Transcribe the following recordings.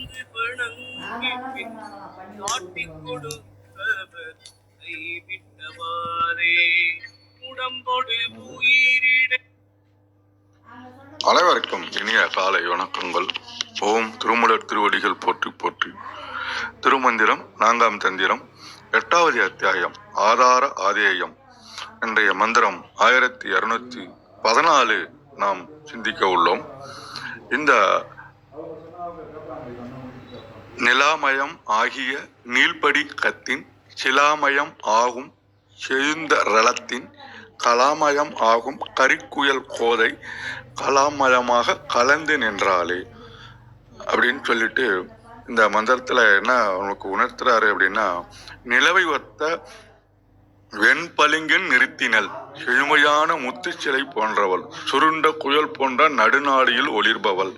வந்து வணங்கி காட்டிக் கொடுத்தவர் கைவிட்டவாறே உயிரிட அனைவருக்கும் இனிய காலை வணக்கங்கள். ஓம் திருமலர் திருவடிகள் போற்றி போற்றி. திருமந்திரம் நான்காம் தந்திரம் எட்டாவது அத்தியாயம் ஆதார ஆதேயம். இன்றைய மந்திரம் ஆயிரத்தி இரநூத்தி பதினாலு நாம் சிந்திக்க உள்ளோம். இந்த நிலாமயம் ஆகிய நீள்படி கத்தின் சிலாமயம் ஆகும் செழுந்த ரளத்தின் கலாமயம் ஆகும் கரிக்குயல் கோதை கலாமயமாக கலந்து நின்றாளே. அப்படின்னு சொல்லிட்டு இந்த மந்திரத்தில் என்ன உனக்கு உணர்த்துறாரு அப்படின்னா நிலவை ஒத்த வெண்பளிங்கின் நிறுத்தினல் செழுமையான முத்துச்சிலை போன்றவள் சுருண்ட குயல் போன்ற நடுநாடியில் ஒளிர்பவள்.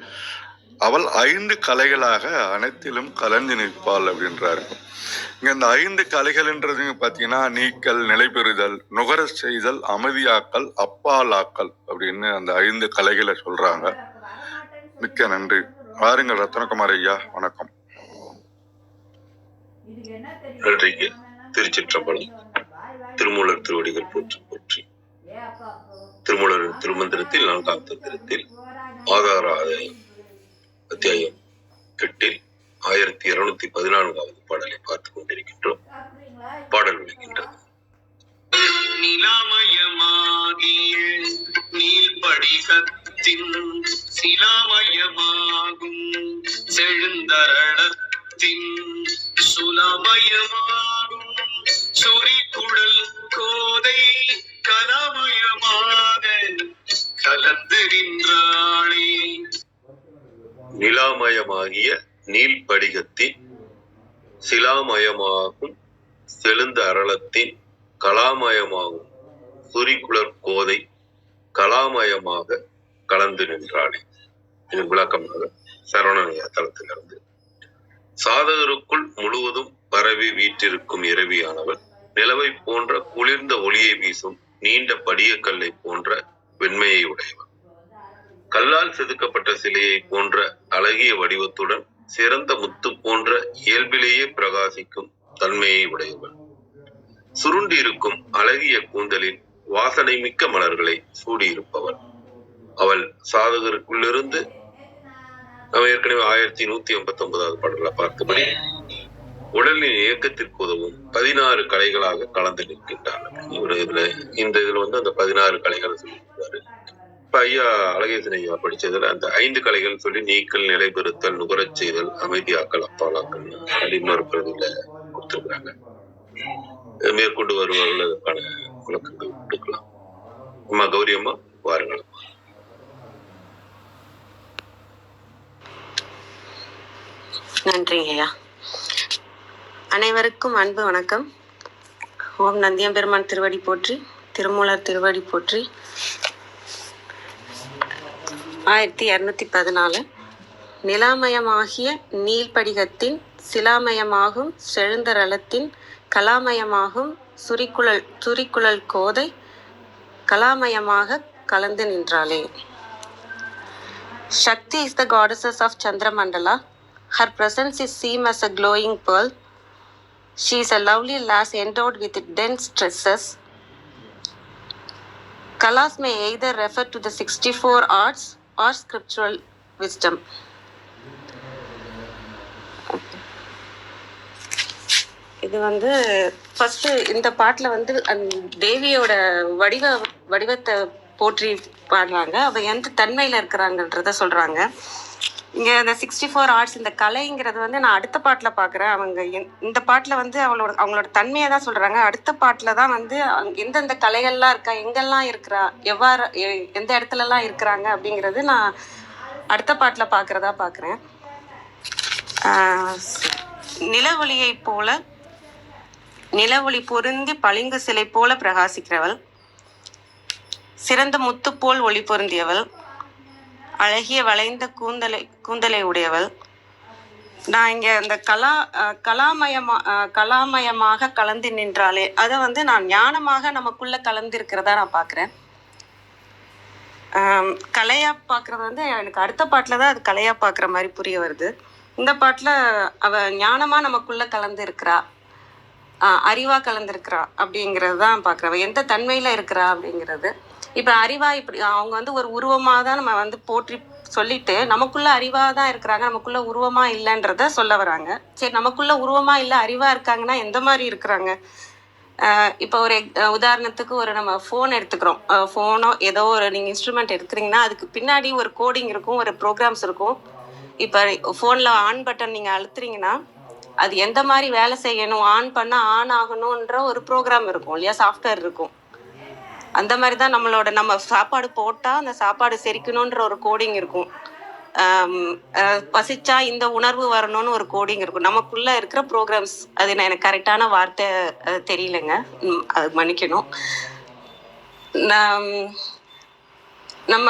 அவள் ஐந்து கலைகளாக அனைத்திலும் கலந்து நிற்பாள் அப்படின்றாரு. இங்க இந்த ஐந்து கலைகள்ன்றது பாத்தீங்கன்னா நீக்கல் நிலைபெறுதல் நுகரச் செய்தல் அமைதியாக்கல் அப்பாலாக்கல் அப்படின்னு அந்த ஐந்து கலைகளை சொல்றாங்க. மிக்க நன்றி. வாருங்கள் ரத்னகுமார் ஐயா வணக்கம். நன்றிக்கு திருச்சிற்றம்பலம் திருமூலர் திருவடிகள் போற்றி போற்றி. திருமூலர் திருமந்திரத்தில் நான்காம் தந்திரத்தில் ஆதார ஆதாயம் அத்தியாயம் எட்டில் ஆயிரத்தி இருநூத்தி பதினான்காவது பாடலை பார்த்துக் கொண்டிருக்கின்றோம். பாடல் விளக்கின்றது. நிலாமயமாகிய நீள்படிகத்தின் சிலா நிலாமயமாகிய நீள்படிகத்தின் சிலாமயமாகும் செழுந்த அரளத்தின் கலாமயமாகும் சுரிக்குளர் கோதை கலாமயமாக கலந்து நின்றாளே. இது விளக்கமாக சரவணனைய தளத்திலிருந்து. சாதகருக்குள் முழுவதும் பரவி வீற்றிருக்கும் இரவியானவர் நிலவை போன்ற குளிர்ந்த ஒளியை வீசும் நீண்ட படியக்கல்லை போன்ற வெண்மையை உடையவர். கல்லால் செதுக்கப்பட்ட சிலையை போன்ற அழகிய வடிவத்துடன் சிறந்த முத்து போன்ற இயல்பிலேயே பிரகாசிக்கும் தன்மையை உடையவள். சுருண்டி இருக்கும் அழகிய கூந்தலில் வாசனை மிக்க மலர்களை சூடியிருப்பவள். அவள் சாதகருக்குள்ளிருந்து நம்ம ஏற்கனவே ஆயிரத்தி நூத்தி எண்பத்தி ஒன்பதாவது பாடல பார்த்தபடி உடலின் இயக்கத்திற்கு உதவும் பதினாறு கலைகளாக கலந்து நிற்கின்றாள். இவர் இதுல இந்த இதுல வந்து அந்த பதினாறு கலைகளை சொல்லியிருக்காரு இப்ப ஐயா அழகேசன் ஐயா படிச்சதுல அந்த ஐந்து கலைகள் சொல்லி நீக்கல் நிலைபெறுத்தல் நுகரச் செய்தல் அமைதியாக்கல் அப்பாலாக்கல் அப்படின்னு ஒரு பிரதியில கொடுத்திருக்கிறாங்க. மேற்கொண்டு வருவார்கள் அதற்கான விளக்கங்கள் கொடுக்கலாம். அம்மா கௌரி அம்மா வாருங்கள். நன்றிங்க ஐயா. அனைவருக்கும் அன்பு வணக்கம். ஓம் நந்தியம் பெருமான் திருவடி போற்றி திருமூலர் திருவடி போற்றி ஆயிரத்தி இரநூத்தி பதினாலு நிலாமயமாகிய நீள்படிகத்தின் சிலாமயமாகும் செழுந்தரளத்தின் கலாமயமாகும் சுரிக்குழல் சுரிக்குழல் கோதை கலாமயமாக கலந்து நின்றாளே Shakti is the goddess of Chandramandala her presence is seem as a glowing pearl she is a lovely lass endowed with dense tresses kalas may either refer to the sixty four arts or scriptural wisdom இது வந்து first இந்த பாட்டில் வந்து அந் தேவியோட வடிவ வடிவத்தை போற்றி பாடுறாங்க. அவ எந்த தன்மையில இருக்கிறாங்கன்றத சொல்றாங்க. இங்கே இந்த சிக்ஸ்டி ஃபோர் ஆர்ட்ஸ் இந்த கலைங்கிறது வந்து நான் அடுத்த பாட்டில் பார்க்குறேன் அவங்க இந்த பாட்டில் வந்து அவளோட அவங்களோட தன்மையை தான் சொல்கிறாங்க அடுத்த பாட்டில் தான் வந்து எந்தெந்த கலைகள்லாம் இருக்கா எங்கெல்லாம் இருக்கிறா எவ்வாறு எ- எந்த இடத்துலலாம் இருக்கிறாங்க அப்படிங்கிறது நான் அடுத்த பாட்டில் பார்க்குறதா பார்க்குறேன் ஆஹ் நிலவொளியை போல நிலவொளி பொருந்தி பளிங்கு சிலை போல பிரகாசிக்கிறவள். சிறந்த முத்து போல் ஒளி பொருந்தியவள். அழகிய வளைந்த கூந்தலை கூந்தலை உடையவள். நான் இங்க இந்த கலா கலாமயமா கலாமயமாக கலந்து நின்றாலே அதை வந்து நான் ஞானமாக நமக்குள்ள கலந்திருக்கிறதா நான் பாக்குறேன். கலையாக கலையா வந்து எனக்கு அடுத்த பாட்டில் தான் அது கலையா பார்க்குற மாதிரி புரிய வருது. இந்த பாட்டில் அவ ஞானமா நமக்குள்ள கலந்து இருக்கிறா ஆஹ் அறிவா கலந்துருக்கிறா அப்படிங்கிறது தான் பார்க்குறவ எந்த தன்மையில இருக்கிறா அப்படிங்கிறது. இப்போ அறிவா இப்படி அவங்க வந்து ஒரு உருவமாக தான் நம்ம வந்து போற்றி சொல்லிட்டு நமக்குள்ள அறிவா தான் இருக்கிறாங்க நமக்குள்ள உருவமா இல்லைன்றத சொல்ல வராங்க. சரி நமக்குள்ள உருவமா இல்லை அறிவா இருக்காங்கன்னா எந்த மாதிரி இருக்கிறாங்க? இப்போ ஒரு உதாரணத்துக்கு ஒரு நம்ம ஃபோன் எடுத்துக்கிறோம். ஃபோனோ ஏதோ ஒரு நீங்கள் இன்ஸ்ட்ருமெண்ட் எடுக்கிறீங்கன்னா அதுக்கு பின்னாடி ஒரு கோடிங் இருக்கும் ஒரு ப்ரோக்ராம்ஸ் இருக்கும். இப்போ ஃபோனில் ஆன் பட்டன் நீங்கள் அழுத்துறீங்கன்னா அது எந்த மாதிரி வேலை செய்யணும் ஆன் பண்ணால் ஆன் ஆகணுன்ற ஒரு ப்ரோக்ராம் இருக்கும் இல்லையா? சாஃப்ட்வேர் இருக்கும். அந்த மாதிரி தான் நம்மளோட நம்ம சாப்பாடு போட்டால் அந்த சாப்பாடு செரிக்கணுன்ற ஒரு கோடிங் இருக்கும். பசிச்சா இந்த உணர்வு வரணும்னு ஒரு கோடிங் இருக்கும். நமக்குள்ள இருக்கிற ப்ரோக்ராம்ஸ் அது நான் எனக்கு கரெக்டான வார்த்தை அஹ், தெரியலங்க. அது மன்னிக்கணும். நான் நம்ம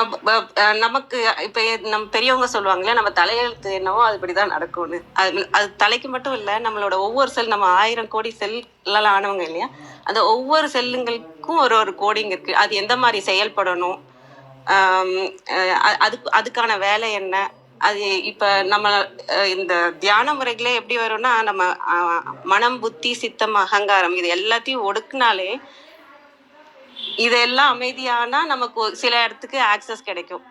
நமக்கு இப்போ நம்ம பெரியவங்க சொல்லுவாங்களே நம்ம தலையெழுத்து என்னவோ அதுபடிதான் நடக்கும்னு. அது அது தலைக்கு மட்டும் இல்லை நம்மளோட ஒவ்வொரு செல் நம்ம ஆயிரம் கோடி செல்லாம் ஆனவங்க இல்லையா? அந்த ஒவ்வொரு செல்லுங்களுக்கும் ஒரு ஒரு கோடிங் இருக்கு. அது எந்த மாதிரி செயல்படணும்? அது அதுக்கு அதுக்கான வேலை என்ன? அது இப்போ நம்ம இந்த தியான முறைகளே எப்படி வரும்னா நம்ம மனம் புத்தி சித்தம் அகங்காரம் இது எல்லாத்தையும் ஒடுக்குனாலே இதெல்லாம் அமைதியானா நமக்கு சில இடத்துக்கு ஆக்சஸ் கிடைக்கும்.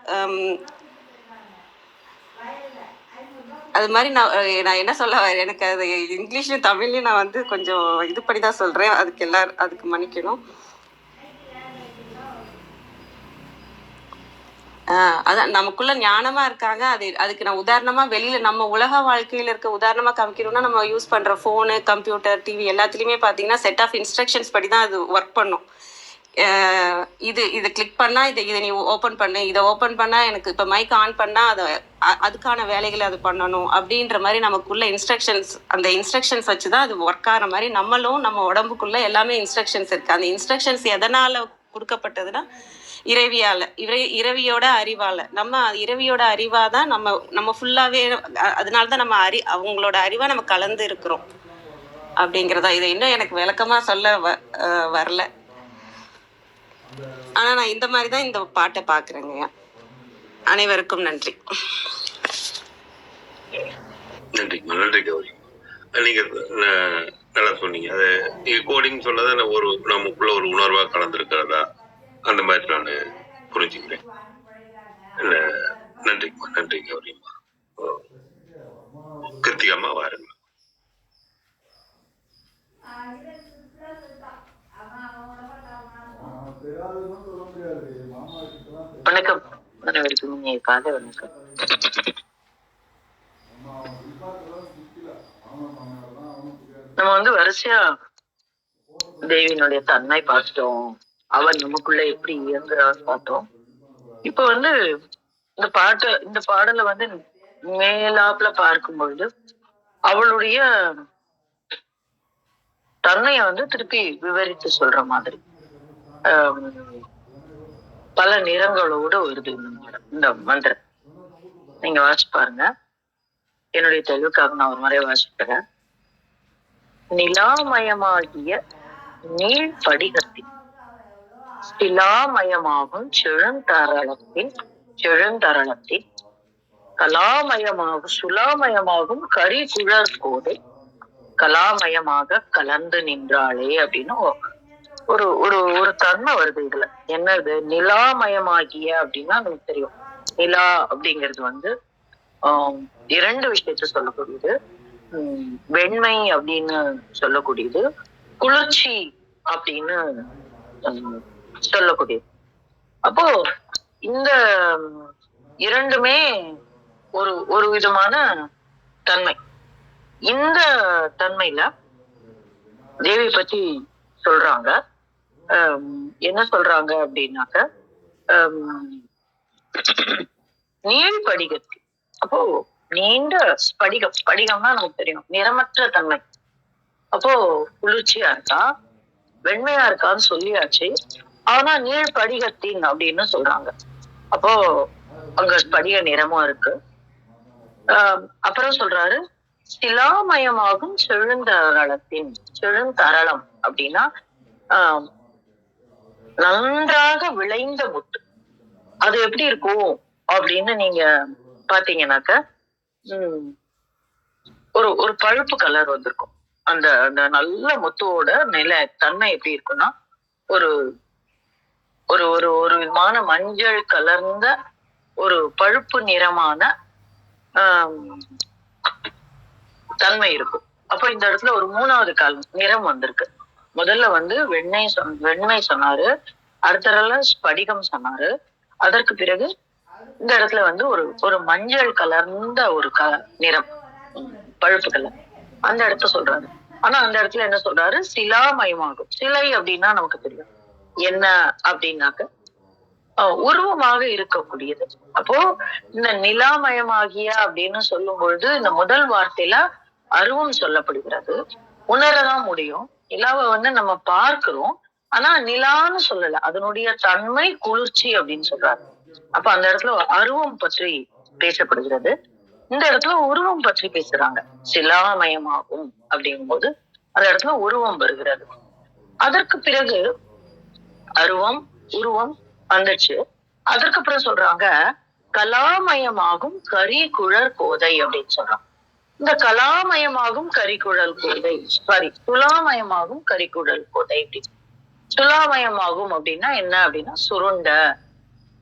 அது மாதிரி நான் நான் என்ன சொல்ல எனக்கு அது இங்கிலீஷ்லையும் தமிழ்லையும் நான் வந்து கொஞ்சம் இது பண்ணி தான் சொல்கிறேன் அதுக்கு எல்லாரும் அதுக்கு மன்னிக்கணும். ஆஹ் அதான் நமக்குள்ள ஞானமா இருக்காங்க. அது அதுக்கு நான் உதாரணமா வெளியில நம்ம உலக வாழ்க்கையில இருக்க உதாரணமா காமிக்கணும்னா நம்ம யூஸ் பண்ற போனு கம்ப்யூட்டர் டிவி எல்லாத்துலயுமே பாத்தீங்கன்னா செட் ஆஃப் இன்ஸ்ட்ரக்ஷன்ஸ் படி தான் அது ஒர்க் பண்ணும். இது இது கிளிக் பண்ணா இதை இதை நீ ஓப்பன் பண்ணு இதை ஓப்பன் பண்ணா எனக்கு இப்போ மைக் ஆன் பண்ணா அதை அ- அதுக்கான வேலைகளை அது பண்ணணும். அப்படின்ற மாதிரி நமக்குள்ள இன்ஸ்ட்ரக்ஷன்ஸ் அந்த இன்ஸ்ட்ரக்ஷன்ஸ் வச்சு தான் அது ஒர்க் ஆகிற மாதிரி நம்மளும் நம்ம உடம்புக்குள்ள எல்லாமே இன்ஸ்ட்ரக்ஷன்ஸ் இருக்கு. அந்த இன்ஸ்ட்ரக்ஷன்ஸ் எதனால கொடுக்கப்பட்டதுன்னா இறைவியால இறை இறைவியோட அறிவால. நம்ம இரவியோட அறிவா தான் நம்ம நம்ம ஃபுல்லாவே அ- அதனால தான் நம்ம அறி அவங்களோட அறிவா நம்ம கலந்து இருக்கிறோம். அப்படிங்கிறதா இதை இன்னும் எனக்கு விளக்கமா சொல்ல வ வரல. ஆனா நான் இந்த மாதிரி தான் இந்த பாட்டை பாக்குறேங்க. அனைவருக்கும் நன்றி. நன்றிங்கம்மா நன்றி கௌரி. நீங்க நல்லா சொன்னீங்க. அது நீங்க கோடிங் சொன்னதை ஒரு நமக்குள்ள ஒரு உணர்வா கலந்துருக்கிறதா? அந்த மாதிரி நான் புரிஞ்சுக்கிறேன். இல்ல, நன்றிங்கம்மா நன்றி கௌரிம்மா. ஓ. கிருத்திகாம்மா வாருங்க வணக்கம். அனைவருக்கும் காலை வணக்கம். நம்ம வந்து வரிசையா தேவியினுடைய தன்மை பார்த்துட்டோம். அவன் நமக்குள்ள எப்படி இயங்குறான்னு பார்த்தோம். இப்ப வந்து இந்த பாட்டு இந்த பாடலை வந்து மேலாப்புல பார்க்கும்பொழுது அவளுடைய தன்மையை வந்து திருப்பி விவரித்து சொல்ற மாதிரி. பல நிறங்களோடு வருது இந்த மந்திரம் இந்த மந்திரம். நீங்க வாசி பாருங்க. என்னுடைய தெளிவுக்காக நான் ஒரு முறை வாசிக்கிறேன். நிலாமயமாகிய நீள் படிகத்தின் சிலாமயமாகும் செழுந்தரளத்தின் செழுந்தரளத்தின் கலாமயமாகும் சுலாமயமாகும் கரிகுழற் கோதை கலாமயமாக கலந்து நின்றாளே அப்படின்னு ஒரு ஒரு ஒரு தன்மை வருது இதுல. என்னது? நிலாமயமாகிய அப்படின்னா நமக்கு தெரியும். நிலா அப்படிங்கிறது வந்து ஆஹ் இரண்டு விஷயத்த சொல்லக்கூடியது. உம் வெண்மை அப்படின்னு சொல்லக்கூடியது. குளிர்ச்சி அப்படின்னு சொல்லக்கூடியது. அப்போ இந்த இரண்டுமே ஒரு ஒரு விதமான தன்மை. இந்த தன்மையில தேவி பத்தி சொல்றாங்க. என்ன சொல்றாங்க அப்படின்னாக்க நீள் படிகத்து அப்போ நீண்ட ஸ்படிகம் ஸ்படிகம்னா நமக்கு தெரியும். நிறமற்ற தன்மை. அப்போ குளிர்ச்சியா இருக்கா? வெண்மையா இருக்கான்னு சொல்லியாச்சு. ஆனா நீள் படிகத்தின் அப்படின்னு சொல்றாங்க. அப்போ அங்க படிக நிறமும் இருக்கு. ஆஹ் அப்புறம் சொல்றாரு சிலாமயமாகும் செழுந்தரளத்தின் செழுந்தரளம் அப்படின்னா ஆஹ் நன்றாக விளைந்த முட்டு அது எப்படி இருக்கும் அப்படின்னு நீங்க பாத்தீங்கன்னாக்க உம் ஒரு ஒரு பழுப்பு கலர் வந்திருக்கும். அந்த அந்த நல்ல முத்துவோட நில தன்மை எப்படி இருக்கும்னா ஒரு ஒரு ஒரு ஒரு விதமான மஞ்சள் கலர்ந்த ஒரு பழுப்பு நிறமான தன்மை இருக்கும். அப்ப இந்த இடத்துல ஒரு மூணாவது கால் நிறம் வந்திருக்கு. முதல்ல வந்து வெண்ணெய் சொன் வெண்மை சொன்னாரு. அடுத்ததுல ஸ்படிகம் சொன்னாரு. அதற்கு பிறகு இந்த இடத்துல வந்து ஒரு ஒரு மஞ்சள் கலர்ந்த ஒரு க நிறம். பழுப்பு கலர். அந்த இடத்த சொல்றாரு. ஆனா அந்த இடத்துல என்ன சொல்றாரு? சிலாமயமாகும். சிலை அப்படின்னா நமக்கு தெரியும். என்ன அப்படின்னாக்க உருவமாக இருக்கக்கூடியது. அப்போ இந்த நிலாமயமாகிய அப்படின்னு சொல்லும் பொழுது இந்த முதல் வார்த்தையில அருவம் சொல்லப்படுகிறது. உணரதான் முடியும். நிலாவை வந்து நம்ம பார்க்கிறோம். ஆனா நிலான்னு சொல்லல. அதனுடைய தன்மை குளிர்ச்சி அப்படின்னு சொல்றாரு அப்ப அந்த இடத்துல அருவம் பற்றி பேசப்படுகிறது. இந்த இடத்துல உருவம் பற்றி பேசுறாங்க. சிலாமயமாகும் அப்படிங்கும்போது அந்த இடத்துல உருவம் வருகிறது. அதற்கு பிறகு அருவம் உருவம் வந்துச்சு. அதற்கு பிறகு சொல்றாங்க கலாமயமாகும் கரி குழற் கோதை அப்படின்னு சொல்றாங்க. இந்த கலாமயமாகும் கரிக்குழல் கோதை. சாரி துலாமயமாகும் கரிக்குழல் கோதை. அப்படி துலாமயமாகும் அப்படின்னா என்ன அப்படின்னா சுருண்ட.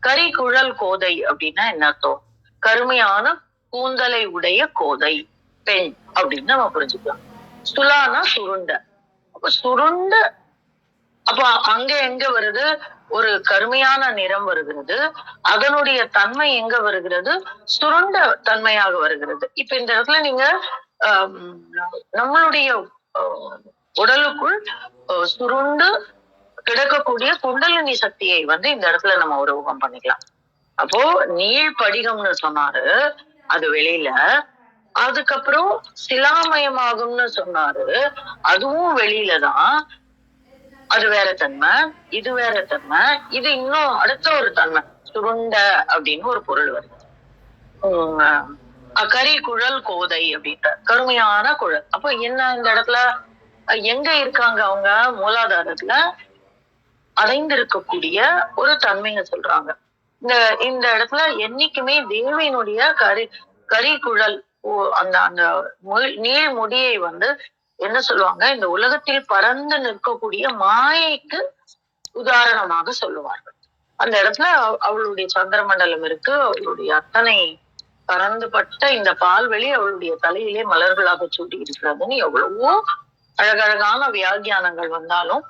கரிக்குழல் கோதை அப்படின்னா என்ன அர்த்தம்? கருமையான கூந்தலை உடைய கோதை. பெண் அப்படின்னு நம்ம புரிஞ்சுக்கலாம். சுலானா சுருண்ட. அப்ப சுருண்ட அப்ப அங்க எங்க வருது? ஒரு கருமையான நிறம் வருகிறது. அதனுடைய தன்மை எங்க வருகிறது? சுருண்ட தன்மையாக வருகிறது. இப்ப இந்த இடத்துல நீங்க நம்மளுடைய உடலுக்குள் சுருண்டு கிடக்கக்கூடிய குண்டலினி சக்தியை வந்து இந்த இடத்துல நம்ம உருவகம் பண்ணிக்கலாம். அப்போ நீள் படிகம்னு சொன்னாரு அது வெளியில. அதுக்கப்புறம் சிலாமயமாகும்னு சொன்னாரு அதுவும் வெளியில தான் அது வேற தன்மை இது வேற தன்மை இது இன்னும் அடுத்த ஒரு தன்மை சுருண்ட அப்படின்னு ஒரு பொருள் வருது. உம் கரி குழல் கோதை அப்படின்ற கருமையான குழல். அப்போ என்ன இந்த இடத்துல எங்க இருக்காங்க அவங்க? மூலாதாரத்துல அடைந்திருக்கக்கூடிய ஒரு தன்மையை சொல்றாங்க. இந்த இந்த இடத்துல என்னைக்குமே தேவையினுடைய கரி கரி குழல் அந்த அந்த நீள் முடியை வந்து என்ன சொல்லுவாங்க? இந்த உலகத்தில் பறந்து நிற்கக்கூடிய மாயைக்கு உதாரணமாக சொல்லுவார்கள். அந்த இடத்துல அவளுடைய சந்திர மண்டலம் இருக்கு. அவளுடைய அத்தனை பறந்துபட்ட இந்த பால்வெளி அவளுடைய தலையிலே மலர்களாக சூடி இருக்கிறதுன்னு எவ்வளவோ அழகழகான வியாக்கியானங்கள் வந்தாலும்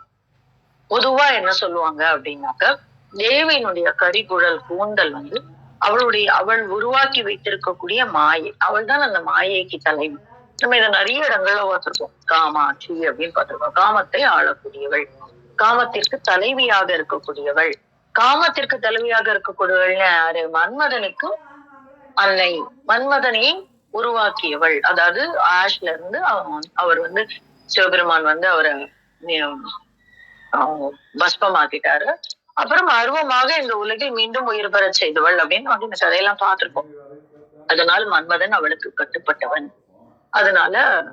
பொதுவா என்ன சொல்லுவாங்க அப்படின்னாக்க தேவியினுடைய கரிகுழல் கூந்தல் வந்து அவளுடைய அவள் உருவாக்கி வைத்திருக்கக்கூடிய மாயை. அவள் தான் அந்த மாயைக்கு தலைவி நம்ம இதை நிறைய இடங்கள்ல பார்த்திருக்கோம். காமாட்சி அப்படின்னு பார்த்திருக்கோம். காமத்தை ஆளக்கூடியவள். காமத்திற்கு தலைவியாக இருக்கக்கூடியவள். காமத்திற்கு தலைவியாக இருக்கக்கூடியவள் யாரு? மன்மதனுக்கு அன்னை. மன்மதனை உருவாக்கியவள். அதாவது ஆஷ்ல இருந்து அவன் அவர் வந்து சிவபெருமான் வந்து அவரை பஸ்பமாக்கிட்டாரு. அப்புறம் அருவமாக இந்த உலகில் மீண்டும் உயிர் பெறச் செய்தவள் அப்படின்னு வந்து இந்த கதையெல்லாம் பார்த்திருப்போம் அதனால் மன்மதன் அவளுக்கு கட்டுப்பட்டவன். அதனால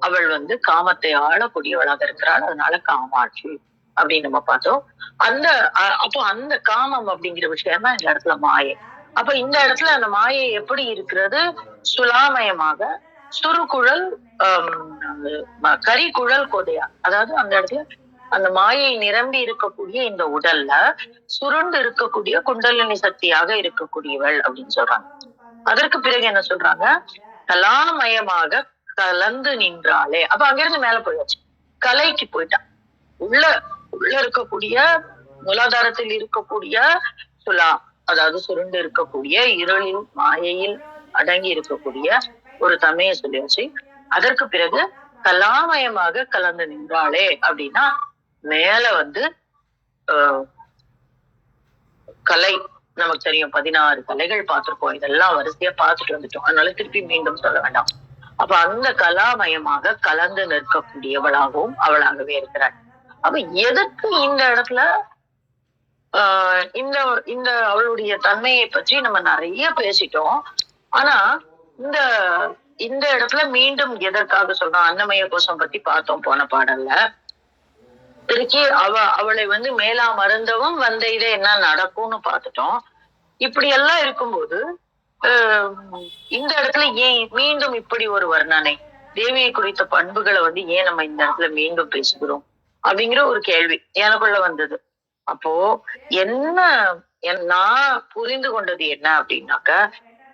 அவள் வந்து காமத்தை ஆளக்கூடியவளாக இருக்கிறாள். அதனால காமாட்சி அப்படின்னு நம்ம பார்த்தோம். அந்த அப்போ அந்த காமம் அப்படிங்கிற விஷயம் தான் இந்த இடத்துல மாயை. அப்ப இந்த இடத்துல அந்த மாயை எப்படி இருக்கிறது? சுலாமயமாக சுருக்குழல் ஆம், ம- கரிக்குழல் கொதையா. அதாவது அந்த இடத்துல அந்த மாயை நிரம்பி இருக்கக்கூடிய இந்த உடல்ல சுருண்டு இருக்கக்கூடிய குண்டலினி சக்தியாக இருக்கக்கூடியவள் அப்படின்னு சொல்றாங்க. அதற்கு பிறகு என்ன சொல்றாங்க? கலாமயமாக கலந்து நின்றாளே. அப்ப அங்கிருந்து மேல போயாச்சு. கலைக்கு போயிட்டான் உள்ள உள்ள இருக்கக்கூடிய மூலாதாரத்தில் இருக்கக்கூடிய சுலா அதாவது சுருண்டு இருக்கக்கூடிய இருளில் மாயையில் அடங்கி இருக்கக்கூடிய ஒரு தமையை சொல்லியாச்சு. அதற்கு பிறகு கலாமயமாக கலந்து நின்றாளே அப்படின்னா மேல வந்து ஆஹ், கலை நமக்கு தெரியும். பதினாறு கலைகள் பார்த்திருக்கோம். இதெல்லாம் வரிசையா பார்த்துட்டு வந்துட்டோம். அதனால திருப்பி மீண்டும் சொல்ல வேண்டாம். அப்ப அந்த கலாமயமாக கலந்து நிற்கக்கூடியவளாகவும் அவளாகவே இருக்கிறாள். அப்ப எதுக்கு இந்த இடத்துல ஆஹ் இந்த இந்த அவளுடைய தன்மையை பற்றி நம்ம நிறைய பேசிட்டோம். ஆனா இந்த இந்த இடத்துல மீண்டும் எதற்காக சொல்றோம் அன்னமய கோஷம் பத்தி பார்த்தோம் போன பாடல்ல. திருக்கி அவ அவளை வந்து மேலா மருந்தவும் வந்த இதை என்ன நடக்கும்னு பார்த்துட்டோம். இப்படி எல்லாம் இருக்கும்போது இந்த இடத்துல ஏன் மீண்டும் இப்படி ஒரு வர்ணனை? தேவியை குறித்த பண்புகளை வந்து ஏன் நம்ம இந்த இடத்துல மீண்டும் பேசுகிறோம்? அப்படிங்கிற ஒரு கேள்வி எனக்குள்ள வந்தது. அப்போ என்ன நான் புரிந்து கொண்டது என்ன அப்படின்னாக்கா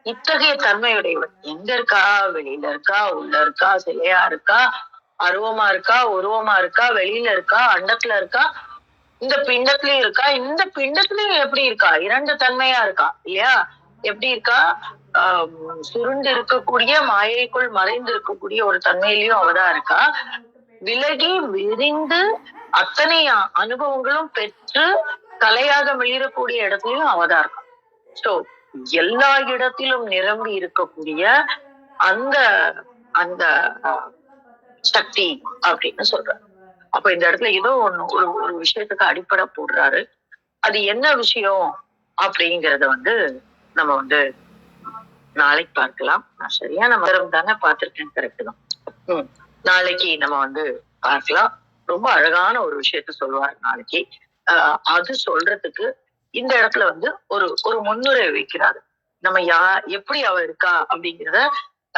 இத்தகைய தன்மையுடையவன் எங்க இருக்கா? வெளியில இருக்கா? உள்ள இருக்கா? சிலையா இருக்கா? அருவமா இருக்கா உருவமா இருக்கா வெளியில இருக்கா அண்டத்துல இருக்கா இந்த பிண்டத்திலயும் இருக்கா இந்த பிண்டத்திலயும் எப்படி இருக்கா? இரண்டு தன்மையா இருக்கா? இல்லையா? எப்படி இருக்கா? சுருண்டு இருக்கக்கூடிய மாயைக்குள் மறைந்து இருக்கக்கூடிய ஒரு தன்மையிலயும் அவதான் இருக்கா. விலகி விரிந்து அத்தனை அனுபவங்களும் பெற்று கலையாக மிளிரக்கூடிய இடத்துலயும் அவதான் இருக்கா. சோ எல்லா இடத்திலும் நிரம்பி இருக்கக்கூடிய அந்த அந்த சக்தி அப்படின்னு சொல்றாரு. அப்ப இந்த இடத்துல ஏதோ ஒண்ணு ஒரு ஒரு விஷயத்துக்கு அடிப்படை போடுறாரு. அது என்ன விஷயம் அப்படிங்கறத வந்து நம்ம வந்து நாளைக்கு பார்க்கலாம். நான் சரியான மந்திரம் தானே பார்த்திருக்கேன்? கரெக்ட் தான். உம் நாளைக்கு நம்ம வந்து பார்க்கலாம். ரொம்ப அழகான ஒரு விஷயத்த சொல்லுவார் நாளைக்கு. ஆஹ் அது சொல்றதுக்கு இந்த இடத்துல வந்து ஒரு ஒரு முன்னுரை வைக்கிறாரு. நம்ம யா எப்படி அவ இருக்கா அப்படிங்கிறத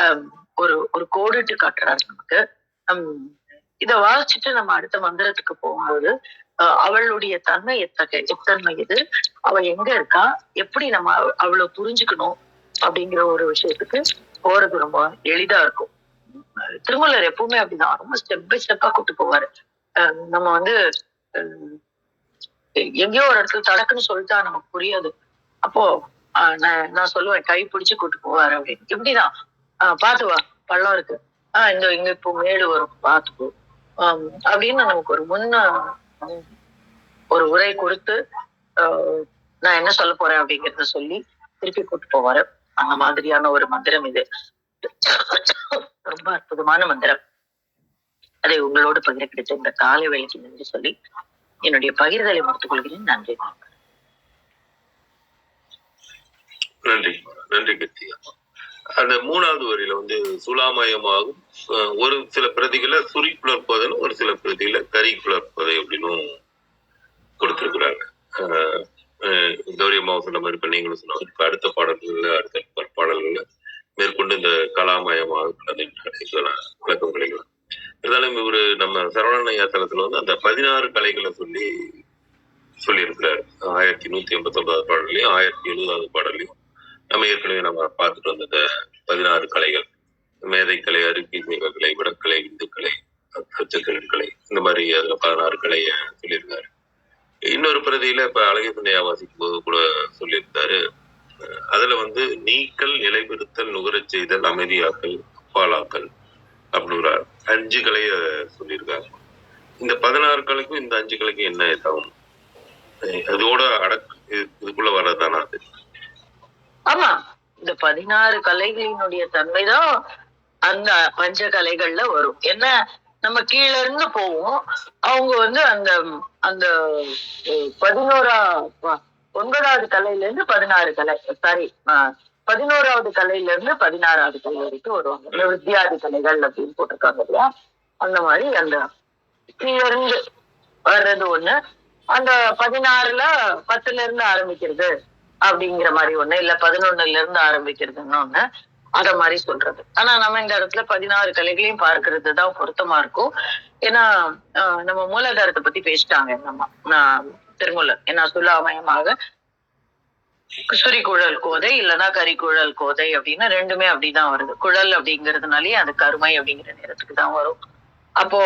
ஆஹ் ஒரு ஒரு கோடிட்டு காட்டுறாரு நமக்கு. ஹம் இத வாசிச்சுட்டு நம்ம அடுத்த மந்திரத்துக்கு போகும்போது ஆஹ் அவளுடைய தன்மை எத்தகைய எத்தன்மை இது அவ எங்க இருக்கா எப்படி நம்ம அவ- அவளை புரிஞ்சுக்கணும் அப்படிங்கிற ஒரு விஷயத்துக்கு போறது ரொம்ப எளிதா இருக்கும். திருமலர் எப்பவுமே அப்படிதான் ரொம்ப ஸ்டெப் பை ஸ்டெப்பா கூட்டு போவாரு. நம்ம வந்து எங்கேயோ ஒரு இடத்துல தடக்குன்னு சொல்லிட்டா நமக்கு புரியாது. அப்போ ஆஹ் நான் நான் சொல்லுவேன் கை பிடிச்சு கூட்டு போவாரு அப்படின்னு. எப்படிதான் ஆஹ் பள்ளம் இருக்கு. ஆஹ் இந்த இங்க இப்போ மேடு வரும் பார்த்துக்கோ அப்படின்னு நமக்கு ஒரு முன்ன ஒரு உரை கொடுத்து நான் என்ன சொல்ல போறேன் அப்படிங்கறத சொல்லி திருப்பி கூட்டு போவாரு. அந்த மாதிரியான ஒரு மந்திரம் இது. ரொம்ப அற்புதமான மந்திரம். அதை உங்களோடு பகிர கிடைத்த இந்த காலை வேலைக்கு நன்றி சொல்லி என்னுடைய பகிர்தலை முடித்துக் கொள்கிறேன் நன்றி. நன்றி நன்றி கத்தியா. அந்த மூணாவது வரியில வந்து சுலாமயமாகும். ஒரு சில பிரதிகளை சுரி புலர்ப்பதுன்னு ஒரு சில பிரதிகளை கறி புலர்ப்பதை அப்படின்னும் கொடுத்திருக்கிறாங்க. அஹ் சொன்ன மாதிரி இப்ப நீங்களும் சொன்னாங்க இப்ப அடுத்த பாடல்கள்ல அடுத்த ப- பாடல்கள்ல மேற்கொண்டு இந்த கலாமயமாக விளக்கம் கிடைக்கலாம் இருந்தாலும் இவர் நம்ம சரவணனையா தளத்துல வந்து அந்த பதினாறு கலைகளை சொல்லி சொல்லியிருக்கிறார். ஆயிரத்தி நூத்தி எண்பத்தி ஒன்பதாவது பாடல்லையும் ஆயிரத்தி எழுபதாவது பாடல்லையும் நம்ம ஏற்கனவே நம்ம பார்த்துட்டு வந்த இந்த பதினாறு கலைகள். மேதைக்கலை அருக்கி கலை விடக்கலை இந்துக்கலை அச்சத்தொழில் கலை இந்த மாதிரி அதுல பதினாறு கலையை சொல்லியிருக்காரு. இன்னொரு பிரதியில இப்ப அழகிய துணையா வாசிக்கும் போது கூட சொல்லியிருந்தாரு அதுல வந்து நீக்கல் நிலைபெறுத்தல் நுகரச் செய்தல் அமைதியாக்கல் அப்பாலாக்கல் அப்படிங்கிற அஞ்சு கலைய சொல்லியிருக்காங்க. இந்த பதினாறு கலைக்கும் இந்த அஞ்சு கலைக்கும் என்ன இதாகும் அதோட அடக் இது- இதுக்குள்ள வர்றதுதானா? அது ஆமா. இந்த பதினாறு கலைகளினுடைய தன்மைதான் அந்த பஞ்ச கலைகள்ல வரும். என்ன? நம்ம கீழ இருந்து போவோம். அவங்க வந்து அந்த அந்த பதினோரா ஒன்பதாவது கலையில இருந்து பதினாறு கலை சாரி பதினோராவது கலையில இருந்து பதினாறாவது கலை வரைக்கும் வருவாங்க. இந்த வித்தியாதி கலைகள் அப்படின்னு போட்டிருக்காங்க இல்லையா? அந்த மாதிரி அந்த கீழ இருந்து வர்றது ஒண்ணு. அந்த பதினாறுல பத்துல இருந்து ஆரம்பிக்கிறது. அப்படிங்கிற மாதிரி ஒண்ணு இல்ல பதினொன்னுல இருந்து ஆரம்பிக்கிறதுன்னு ஒண்ணு அத மாதிரி சொல்றது. ஆனா நம்ம இந்த இடத்துல பதினாறு கலைகளையும் பார்க்கறது தான் பொருத்தமா இருக்கும். ஏன்னா நம்ம மூலாதாரத்தை பத்தி பேசிட்டாங்க நம்ம நான் திருமூலர். ஏன்னா சுல்லாமயமாக சுரி குழல் கோதை இல்லைன்னா கரிக்குழல் கோதை அப்படின்னு ரெண்டுமே அப்படிதான் வருது. குழல் அப்படிங்கறதுனாலயே அது கருமை அப்படிங்கிற நேரத்துக்கு தான் வரும். அப்போ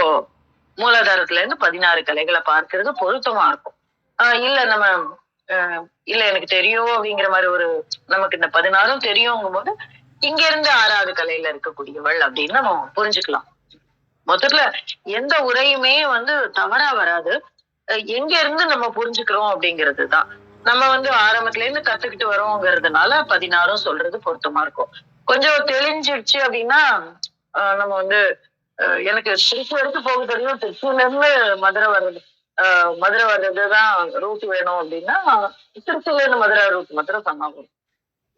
மூலாதாரத்துல இருந்து பதினாறு கலைகளை பார்க்கிறது பொருத்தமா இருக்கும். ஆஹ் இல்ல நம்ம இல்ல எனக்கு தெரியும் அப்படிங்கிற மாதிரி ஒரு நமக்கு இந்த பதினாறும் தெரியுங்கும் போது இங்க இருந்து ஆறாவது கலையில இருக்கக்கூடியவள் அப்படின்னு நம்ம புரிஞ்சுக்கலாம். மொத்தத்துல எந்த உரையுமே வந்து தவறா வராது. எங்க இருந்து நம்ம புரிஞ்சுக்கிறோம் அப்படிங்கிறது தான். நம்ம வந்து ஆரம்பத்துல இருந்து கத்துக்கிட்டு வரோங்கிறதுனால பதினாறும் சொல்றது பொருத்தமா இருக்கும். கொஞ்சம் தெளிஞ்சிடுச்சு அப்படின்னா ஆஹ் நம்ம வந்து எனக்கு திருச்சி வரைக்கும் போக தெரியும். திருச்சியில இருந்து மதுரை வர்றது. மதுரை வர்றதுதான் ரூட் வேணும் அப்படின்னா திருச்சியில இருந்து மதுரை ரூட் மாத்திரம் சொன்னா போதும்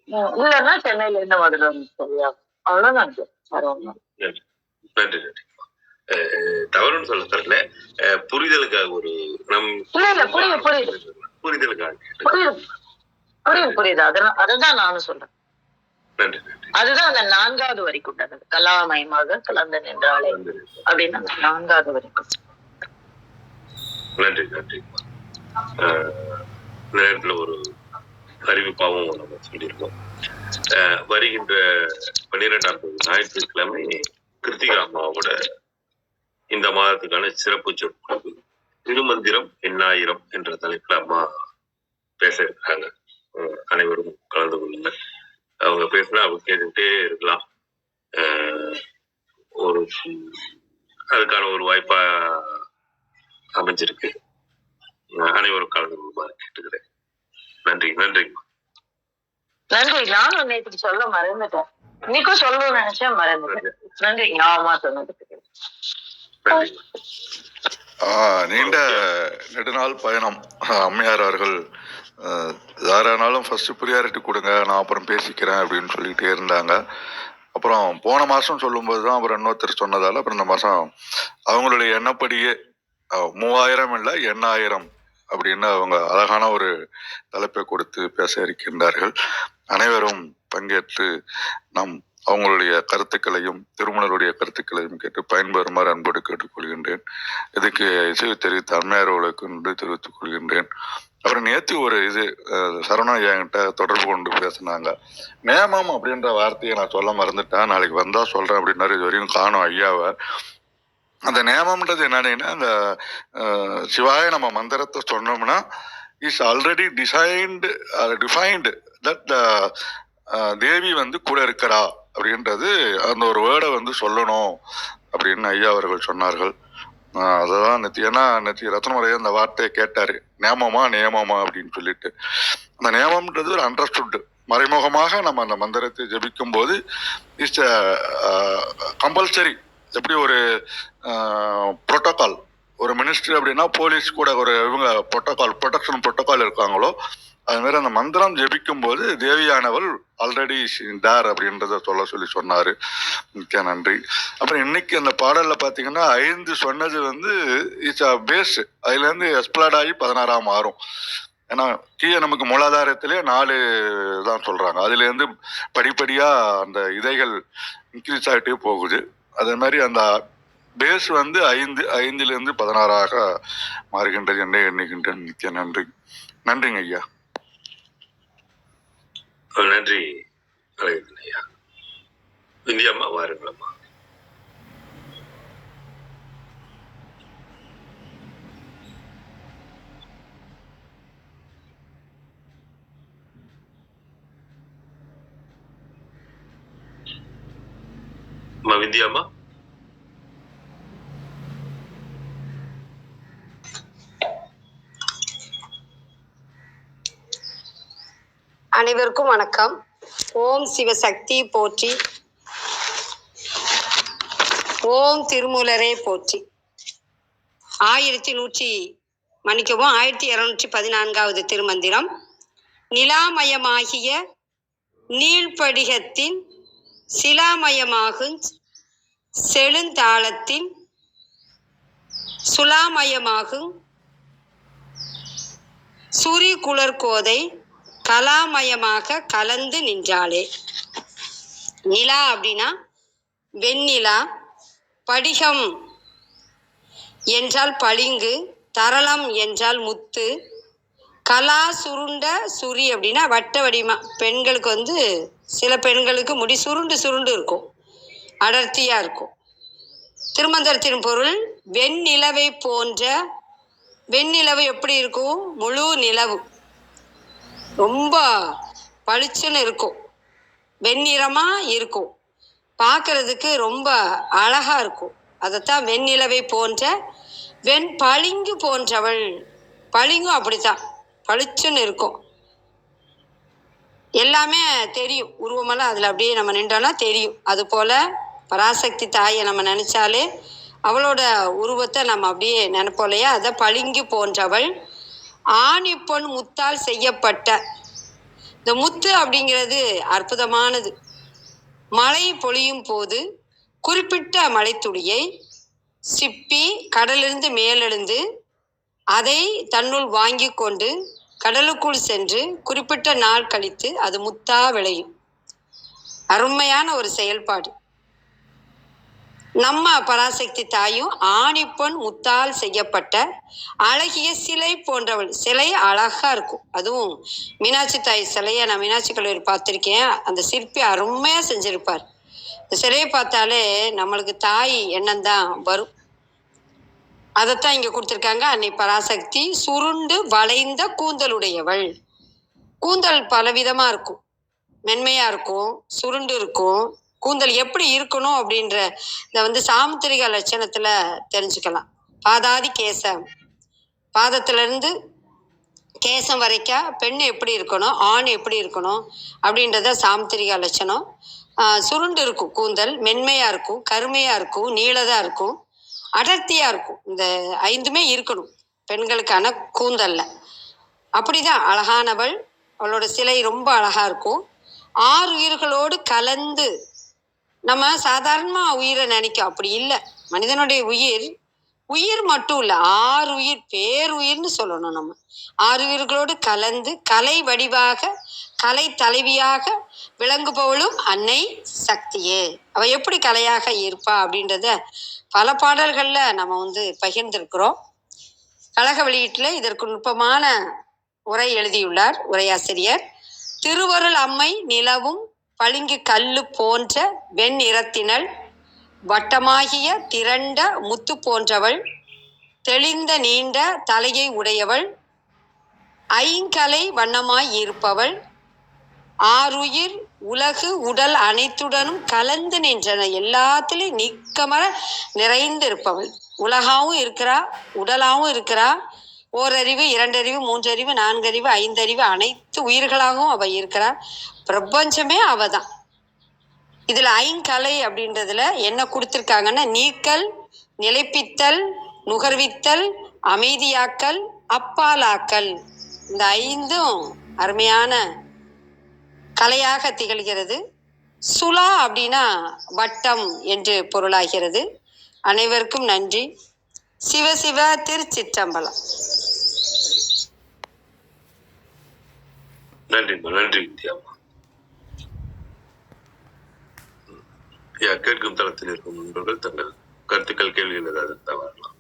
உம் இல்லைன்னா சென்னையில இருந்து மதுரை சரியா? அவ்வளவுதான். நன்றி. தவறுன்னு சொல்ல அஹ் புரிதலுக்காக ஒரு நம் இல்ல இல்ல புரியுது புரியுது. புரிதலுக்காக புரியுது புரியுது புரியுது. அதெல்லாம் அததான் நானும் சொல்றேன். அதுதான் அந்த நான்காவது வரைக்கும் கலாமயமாக கலந்து நின்றாளே நன்றி. அப்படின்னு அந்த நான்காவது வரைக்கும் நன்றி நன்றி. நேரத்தில் நேரத்துல ஒரு அறிவிப்பாகவும் நம்ம சொல்லியிருக்கோம். வருகின்ற பன்னிரெண்டாம் தேதி ஞாயிற்றுக்கிழமை கிருத்திகா அம்மாவோட இந்த மாதத்துக்கான சிறப்பு சொற்பொழிவு. திருமந்திரம் எண்ணாயிரம் என்ற தலைப்புல அம்மா பேச இருக்காங்க அனைவரும் கலந்து கொள்ளுங்க. அவங்க பேசினா அவங்க கேட்டுக்கிட்டே இருக்கலாம். ஒரு அதுக்கான ஒரு வாய்ப்பா அமைஞ்சிருக்கு. அனைவரும் கலந்து கொள்ளுமாறு கேட்டுக்கிறேன். நன்றி நன்றி. நன்றி நானும் நேற்றுக்கு சொல்ல மறந்துட்டேன். இன்னைக்கும் சொல்லணும்னு நினைச்சேன் மறந்துட்டேன். நன்றி. ஞாபகமா சொன்னதுக்கு நீண்ட நெடுநாள் பயணம். அம்மையார் அவர்கள் ஆஹ் யாரானாலும் ஃபர்ஸ்ட் ப்ரியாரிட்டி கொடுங்க நான் அப்புறம் பேசிக்கிறேன் அப்படின்னு சொல்லிட்டே இருந்தாங்க. அப்புறம் போன மாதம் சொல்லும்போது தான் அப்புறம் இன்னொருத்தர் சொன்னதால அப்புறம் இந்த மாதம் அவங்களுடைய எண்ணப்படியே மூவாயிரம் இல்லை எண்ணாயிரம் அப்படின்னு அவங்க அழகான ஒரு தலைப்பை கொடுத்து பேச இருக்கின்றார்கள். அனைவரும் பங்கேற்று நம் அவங்களுடைய கருத்துக்களையும் திருமணருடைய கருத்துக்களையும் கேட்டு பயன்பெறுமாறு அன்போடு கேட்டுக்கொள்கின்றேன். இதுக்கு இசை தெரிவித்த அம்மையார்களுக்கு நன்றி தெரிவித்துக் கொள்கின்றேன். அப்புறம் நேற்று ஒரு இது அஹ், சரவணன் என்கிட்ட தொடர்பு கொண்டு பேசினாங்க. நேமம் அப்படின்ற வார்த்தையை நான் சொல்ல மறந்துட்டேன். நாளைக்கு வந்தால் சொல்கிறேன் அப்படின்னாரு. இது வரையும் காணும் ஐயாவை. அந்த நேமம்ன்றது என்னன்னா அந்த சிவாய நம்ம மந்திரத்தை சொன்னோம்னா is already designed defined that தேவி வந்து கூட இருக்கிறா அப்படின்றது அந்த ஒரு வேர்டை வந்து சொல்லணும் அப்படின்னு ஐயா அவர்கள் சொன்னார்கள். அதுதான் நேற்று ஏன்னா நேற்று ரத்னமுறையை அந்த வார்த்தையை கேட்டார். நேமமா நியமமா அப்படின்னு சொல்லிட்டு. அந்த நியமம்ன்றது ஒரு அண்டர்ஸ்டுட் மறைமுகமாக நம்ம அந்த மந்திரத்தை ஜபிக்கும் போது இட்ஸ் கம்பல்சரி எப்படி ஒரு புரோட்டோகால் ஒரு மினிஸ்ட்ரி அப்படின்னா போலீஸ் கூட ஒரு இவங்க புரோட்டோகால் ப்ரொடெக்ஷன் புரோட்டோகால் இருக்காங்களோ அது மாதிரி அந்த மந்திரம் ஜெபிக்கும் போது தேவியானவள் ஆல்ரெடி டேர் அப்படின்றத சொல்ல சொல்லி சொன்னார். மிக்க நன்றி. அப்புறம் இன்னைக்கு அந்த பாடலில் பார்த்தீங்கன்னா ஐந்து சொன்னது வந்து இட்ஸ் அ பேஸ் அதுலேருந்து எக்ஸ்பிளாட் ஆகி பதினாறாம் மாறும் ஏன்னா கீழே நமக்கு மூலாதாரத்திலே நாலு தான் சொல்கிறாங்க அதுலேருந்து படிப்படியாக அந்த இதைகள் இன்க்ரீஸ் ஆகிட்டே போகுது. அதே மாதிரி அந்த பேஸ் வந்து ஐந்து ஐந்துல இருந்து பதினாறாக மாறுகின்றது என்று எண்ணுகின்றேன். மிக்க நன்றி. நன்றிங்க ஐயா. நன்றி. ஐயா. ஐயா இந்தியாம்மா வாருங்களம்மா அம்மா? விந்தியாம்மா அனைவருக்கும் வணக்கம். ஓம் சிவசக்தி போற்றி. ஓம் திருமூலரே போற்றி. ஆயிரத்தி நூற்றி மன்னிக்கவும் ஆயிரத்தி இருநூற்றி பதினான்காவது திருமந்திரம். நிலாமயமாகிய நீள்படிகத்தின் சிலாமயமாகும் செழுந்தாளத்தின் சுலாமயமாகும் சுரி குளர்கோதை கலாமயமாக கலந்து நின்றாளே. நிலா அப்படின்னா வெண்ணிலா படிகம் என்றால் பளிங்கு தரளம் என்றால் முத்து கலா சுருண்ட சுரி அப்படின்னா வட்ட வடிமா பெண்களுக்கு வந்து சில பெண்களுக்கு முடி சுருண்டு சுருண்டு இருக்கும். அடர்த்தியா இருக்கும். திருமந்திரத்தின் பொருள் வெண்ணிலவை போன்ற வெண்ணிலவு எப்படி இருக்கும்? முழு நிலவு. ரொம்ப பளிச்சுன்னு இருக்கும். வெண்ணிறமா இருக்கும். பார்க்கறதுக்கு ரொம்ப அழகா இருக்கும். அதைத்தான் வெண்ணிலவை போன்ற வெண் பளிங்கு போன்றவள். பளிங்கும் அப்படித்தான். பளிச்சுன்னு இருக்கும். எல்லாமே தெரியும். உருவமெல்லாம் அதில் அப்படியே நம்ம நின்றோம்னா தெரியும். அது போல பராசக்தி தாயை நம்ம நினைச்சாலே அவளோட உருவத்தை நம்ம அப்படியே நினைப்போம் இல்லையா? அதை பளிங்கு போன்றவள் ஆணி பொன் முத்தால் செய்யப்பட்ட. இந்த முத்து அப்படிங்கிறது அற்புதமானது. மழை பொழியும் போது குறிப்பிட்ட மழைத்துளியை சிப்பி கடலிருந்து மேலெழுந்து அதை தன்னுள் வாங்கி கொண்டு கடலுக்குள் சென்று குறிப்பிட்ட நாள் கழித்து அது முத்தா விளையும். அருமையான ஒரு செயல்பாடு. நம்ம பராசக்தி தாயும் ஆணிப்பொன் முத்தால் செய்யப்பட்ட அழகிய சிலை போன்றவள். சிலை அழகா இருக்கும். அதுவும் மீனாட்சி தாய் சிலையை நான் மீனாட்சி கல்லூரி பார்த்துருக்கேன். அந்த சிற்பி அருமையா செஞ்சிருப்பார். இந்த சிலையை பார்த்தாலே நம்மளுக்கு தாய் எண்ணம் தான் வரும். அதைத்தான் இங்க கொடுத்துருக்காங்க. அன்னை பராசக்தி சுருண்டு வளைந்த கூந்தலுடையவள். கூந்தல் பலவிதமா இருக்கும். மென்மையா இருக்கும். சுருண்டு இருக்கும். கூந்தல் எப்படி இருக்கணும் அப்படின்ற இந்த வந்து சாமுத்திரிக லட்சணத்துல தெரிஞ்சுக்கலாம். பாதாதி கேசம். பாதத்துல இருந்து கேசம் வரைக்கா பெண் எப்படி இருக்கணும் ஆண் எப்படி இருக்கணும் அப்படின்றத சாமுத்திரிக லட்சணம். சுருண்டு இருக்கும் கூந்தல் மென்மையா இருக்கும் கருமையா இருக்கும் நீளதா இருக்கும் அடர்த்தியா இருக்கும். இந்த ஐந்துமே இருக்கணும் பெண்களுக்கான கூந்தல்ல. அப்படிதான் அழகானவள். அவளோட சிலை ரொம்ப அழகா இருக்கும். ஆறு உயிர்களோடு கலந்து நம்ம சாதாரணமா உயிரை நினைக்கும். அப்படி இல்லை. மனிதனுடைய உயிர் உயிர் மட்டும் இல்ல ஆறு உயிர் பேருயிர்னு சொல்லணும் நம்ம. ஆறு உயிர்களோடு கலந்து கலை வடிவாக கலை தலைவியாக விளங்குபவளும் அன்னை சக்தியே. அவ எப்படி கலையாக இருப்பா அப்படின்றத பல பாடல்கள்ல நம்ம வந்து பகிர்ந்திருக்கிறோம். கழக வெளியீட்டுல இதற்கு நுட்பமான உரை எழுதியுள்ளார் உரையாசிரியர். திருவருள் அம்மை நிலவும் பளிங்கு கல்லு போன்ற வெண்ணிறத்தினள் வட்டமாகிய திரண்ட முத்து போன்றவள் தெளிந்த நீண்ட தலையை உடையவள் ஐங்கலை வண்ணமாய் இருப்பவள் ஆறுயிர் உலகு உடல் அனைத்துடனும் கலந்து நின்றன. எல்லாத்துலேயும் நிக்கமர நிறைந்து இருப்பவள் உலகாவும் இருக்கிறா உடலாவும் இருக்கிறா. ஓரறிவு இரண்டறிவு மூன்றறிவு நான்கறிவு ஐந்தறிவு அனைத்து உயிர்களாகவும் அவ இருக்கிறார். பிரபஞ்சமே அவ தான் இதுல ஐங்கலை அப்படின்றதுல என்ன கொடுத்துருக்காங்கன்னா நீக்கல் நிலைப்பித்தல் நுகர்வித்தல் அமைதியாக்கல் அப்பாலாக்கல். இந்த ஐந்தும் அருமையான கலையாக திகழ்கிறது. சுலா அப்படின்னா வட்டம் என்று பொருளாகிறது. அனைவருக்கும் நன்றி. சிவ சிவ திருச்சிற்றம்பலம். நன்றிம்மா நன்றி வித்யாம்மா ஐயா கேட்கும் தளத்தில் இருக்கும் நண்பர்கள் தங்கள் கருத்துக்கள் கேள்விகள் ஏதாவது தவறலாம்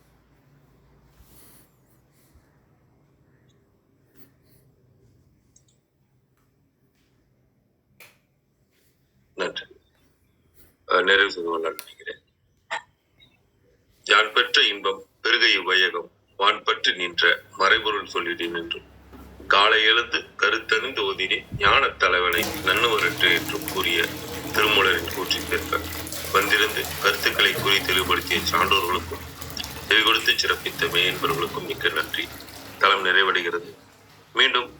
நன்றி. நிறைவு செய்வோம் நினைக்கிறேன் யான் பெற்ற இன்பம் பெருகை உபயோகம் வான் பற்றி நின்ற மறைபொருள் சொல்லிடேன் என்றும் காலை எழுந்து கருத்தறிந்து ஓதினேன். ஞான தலைவனை நன்னுவரற்று என்றும் கூறிய திருமூலரின் கூற்றிற்கேற்ப வந்திருந்து கருத்துக்களை கூறி தெளிவுபடுத்திய சான்றோர்களுக்கும் செவி கொடுத்து சிறப்பித்த மேயன்பர்களுக்கும் மிக்க நன்றி. தளம் நிறைவடைகிறது. மீண்டும்